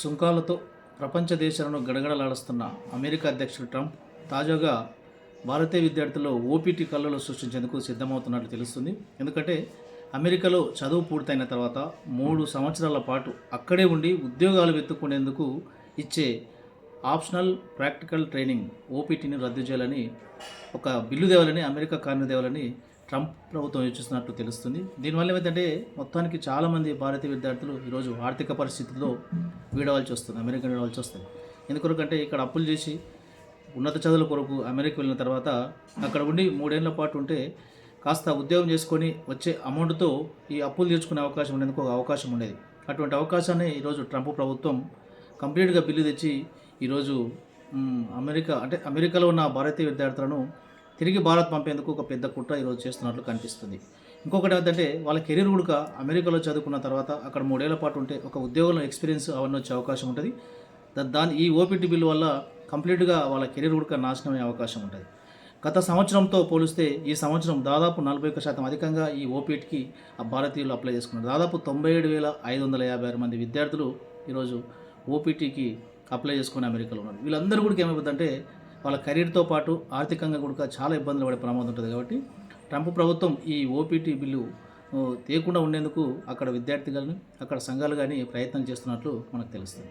సుంకాలతో ప్రపంచ దేశాలను గడగడలాడుస్తున్న అమెరికా అధ్యక్షుడు ట్రంప్ తాజాగా భారతీయ విద్యార్థుల్లో ఓపీటీ కళ్ళలో సృష్టించేందుకు సిద్ధమవుతున్నట్లు తెలుస్తుంది. ఎందుకంటే అమెరికాలో చదువు పూర్తయిన తర్వాత మూడు సంవత్సరాల పాటు అక్కడే ఉండి ఉద్యోగాలు వెతుక్కునేందుకు ఇచ్చే ఆప్షనల్ ప్రాక్టికల్ ట్రైనింగ్ ఓపీటీని రద్దు చేయాలని ఒక బిల్లు దేవాలని అమెరికా కారణం దేవాలని ట్రంప్ ప్రభుత్వం యోచిస్తున్నట్టు తెలుస్తుంది. దీనివల్ల ఏమైందంటే మొత్తానికి చాలామంది భారతీయ విద్యార్థులు ఈరోజు ఆర్థిక పరిస్థితుల్లో వీడవలసి వస్తుంది అమెరికా వీడవలసి వస్తుంది. ఎందుకొరకంటే ఇక్కడ అప్పులు చేసి ఉన్నత చదువుల కొరకు అమెరికా వెళ్ళిన తర్వాత అక్కడ ఉండి మూడేళ్ళ పాటు ఉంటే కాస్త ఉద్యోగం చేసుకొని వచ్చే అమౌంట్తో ఈ అప్పులు తీర్చుకునే అవకాశం ఉండేందుకు ఒక అవకాశం ఉండేది. అటువంటి అవకాశాన్ని ఈరోజు ట్రంప్ ప్రభుత్వం కంప్లీట్గా బిల్లు తెచ్చి ఈరోజు అమెరికా అంటే అమెరికాలో ఉన్న భారతీయ విద్యార్థులను తిరిగి భారత్ పంపేందుకు ఒక పెద్ద కుట్ర ఈరోజు చేస్తున్నట్లు కనిపిస్తుంది. ఇంకొకటి ఏంటంటే వాళ్ళ కెరీర్ కూడా అమెరికాలో చదువుకున్న తర్వాత అక్కడ మూడేళ్ళ పాటు ఉంటే ఒక ఉద్యోగంలో ఎక్స్పీరియన్స్ అవన్నీ వచ్చే అవకాశం ఉంటుంది. దాని ఈ ఓపీటీ బిల్లు వల్ల కంప్లీట్గా వాళ్ళ కెరీర్ కూడా నాశనం అయ్యే అవకాశం ఉంటుంది. గత సంవత్సరంతో పోలిస్తే ఈ సంవత్సరం దాదాపు నలభై ఒక్క శాతం అధికంగా ఈ ఓపీటీకి ఆ భారతీయులు అప్లై చేసుకున్నారు. దాదాపు తొంభై ఏడు వేల ఐదు వందల యాభై ఆరు మంది విద్యార్థులు ఈరోజు ఓపీటీకి అప్లై చేసుకుని అమెరికాలో ఉన్నారు. వీళ్ళందరూ కూడా ఏమైపోతుందంటే వాళ్ళ కెరీర్తో పాటు ఆర్థికంగా కూడా చాలా ఇబ్బందులు పడే ప్రమాదం ఉంటుంది కాబట్టి ట్రంప్ ప్రభుత్వం ఈ ఓపీటీ బిల్లు తేకుండా ఉండేందుకు అక్కడ విద్యార్థులను అక్కడ సంఘాలు కానీ ప్రయత్నం చేస్తున్నట్లు మనకు తెలుస్తుంది.